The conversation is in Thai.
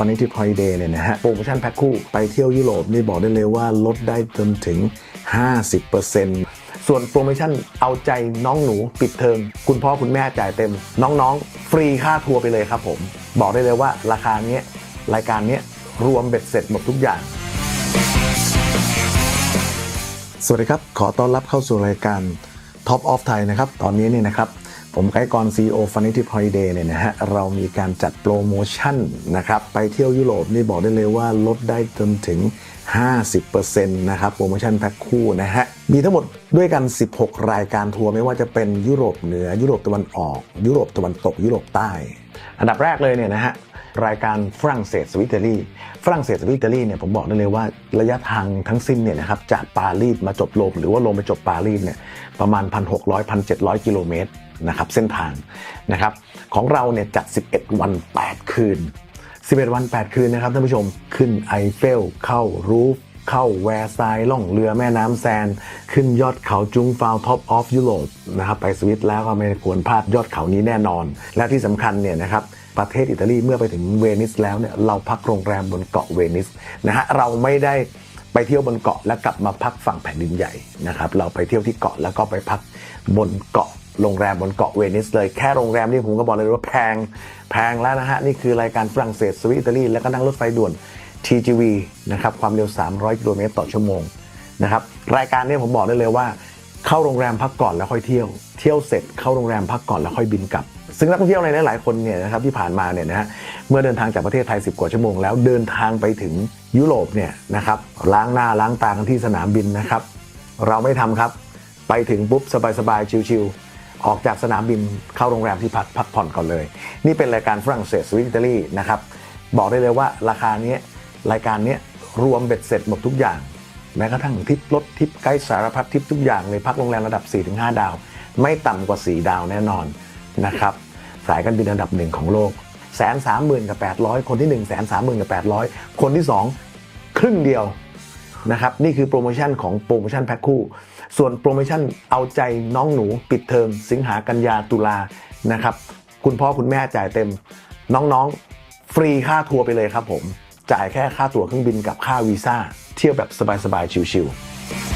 ฟันนี่ที่พอยเดย์เนี่ยนะฮะโปรโมชั่นแพ็คคู่ไปเที่ยวยุโรปนี่บอกได้เลยว่าลดได้จนถึง 50%ส่วนโปรโมชั่นเอาใจน้องหนูปิดเทอมคุณพ่อคุณแม่จ่ายเต็ม น้องๆ ฟรีค่าทัวร์ไปเลยครับผม บอกได้เลยว่าราคาเนี้ยรายการเนี้ยรวมเบ็ดเสร็จหมดทุกอย่างสวัสดีครับ ขอต้อนรับเข้าสู่รายการ Top of Thai นะครับ ตอนนี้เนี่ยนะครับ ผมไกด์กร CEO f u n n y Tip Holiday เนี่ยนะฮะเรามีการจัดโปรโมชั่นนะครับไปเที่ยวยุโรปนี่บอกได้เลยว่าลดได้จนถึง 50%นะครับโปรโมชั่นแพ็คคู่นะฮะมีทั้งหมดด้วยกัน 16 รายการทัวร์ไม่ว่าจะเป็นยุโรปเหนือ ยุโรปตะวันออก ยุโรปตะวันตกยุโรปใต้ อันดับแรกเลยเนี่ยนะฮะ รายการฝรั่งเศสสวิตเตอรี่ฝรั่งเศสสวิตเตอรี่เนี่ยผมบอกได้เลยว่าระยะทางทั้งสิ้นเนี่ยนะครับจากปารีสมาจบโรมหรือว่าโรมไปจบปารีสเนี่ยประมาณ 1,600 1,700 กิโลเมตรนะครับเส้นทางนะครับของเราเนี่ยจัด 11 วัน 8 คืน 11 วัน 8 คืนนะครับท่านผู้ชมขึ้นไอเฟลเข้ารูฟเข้าแวร์ไซล่องเรือแม่น้ำแซน ขึ้นยอดเขาจุงฟาวท็อปออฟยุโรปนะครับไปสวิตแล้วก็ไม่ควรพลาดยอดเขานี้แน่นอน และที่สำคัญเนี่ยนะครับ ประเทศอิตาลีเมื่อไปถึงเวนิสแล้วเนี่ยเราพักโรงแรมบนเกาะเวนิสนะฮะเราไม่ได้ไปเที่ยวบนเกาะแล้วกลับมาพักฝั่งแผ่นดินใหญ่นะครับเราไปเที่ยวที่เกาะแล้วก็ไปพักบนเกาะโรงแรมบนเกาะเวนิสเลยแค่โรงแรมนี่ผมก็บอกเลยว่าแพงแพงแล้วนะฮะนี่คือรายการฝรั่งเศสสวิตอิตาลีแล้วก็นั่งรถไฟด่วน TGV นะครับความเร็ว 300 กิโลเมตรต่อชั่วโมงนะครับรายการนี้ผมบอกได้เลยว่า เข้าโรงแรมพักก่อนแล้วค่อยเที่ยว เที่ยวเสร็จเข้าโรงแรมพักก่อนแล้วค่อยบินกลับ ซึ่งนักท่องเที่ยวในหลายๆคนเนี่ยนะครับที่ผ่านมาเนี่ยนะฮะเมื่อเดินทางจากประเทศไทย 10 กว่าชั่วโมงแล้วเดินทางไปถึงยุโรปเนี่ยนะครับล้างหน้าล้างตากันที่สนามบินนะครับ เราไม่ทำครับ ไปถึงปุ๊บสบายๆชิวๆออกจากสนามบินเข้าโรงแรมที่พักพักผ่อนก่อนเลย นี่เป็นรายการฝรั่งเศสสวิตอิตาลีนะครับบอกได้เลยว่าราคาเนี้ยรายการเนี้ยรวมเบ็ดเสร็จหมดทุกอย่างแม้กระทั่งทิปรถทิปไกด์สารพัดทิปทุกอย่างเลยพักโรงแรมระดับ 4-5 ดาว ไม่ต่ำกว่า 4 ดาวแน่นอนนะครับ สายการบินอันดับหนึ่งของโลกแสนสามหมื่นกับแปดร้อยคนที่หนึ่งแสนสามหมื่นกับแปดร้อยคนที่สองครึ่งเดียวนะครับนี่คือโปรโมชั่นของโปรโมชั่นแพ็คคู่ ส่วนโปรโมชั่นเอาใจน้องหนูปิดเทอมสิงหากันยาตุลานะครับคุณพ่อคุณแม่จ่ายเต็มน้องๆ ฟรีค่าทัวร์ไปเลยครับผม จ่ายแค่ค่าตั๋วเครื่องบินกับค่าวีซ่าเที่ยวแบบสบายๆ ชิวๆ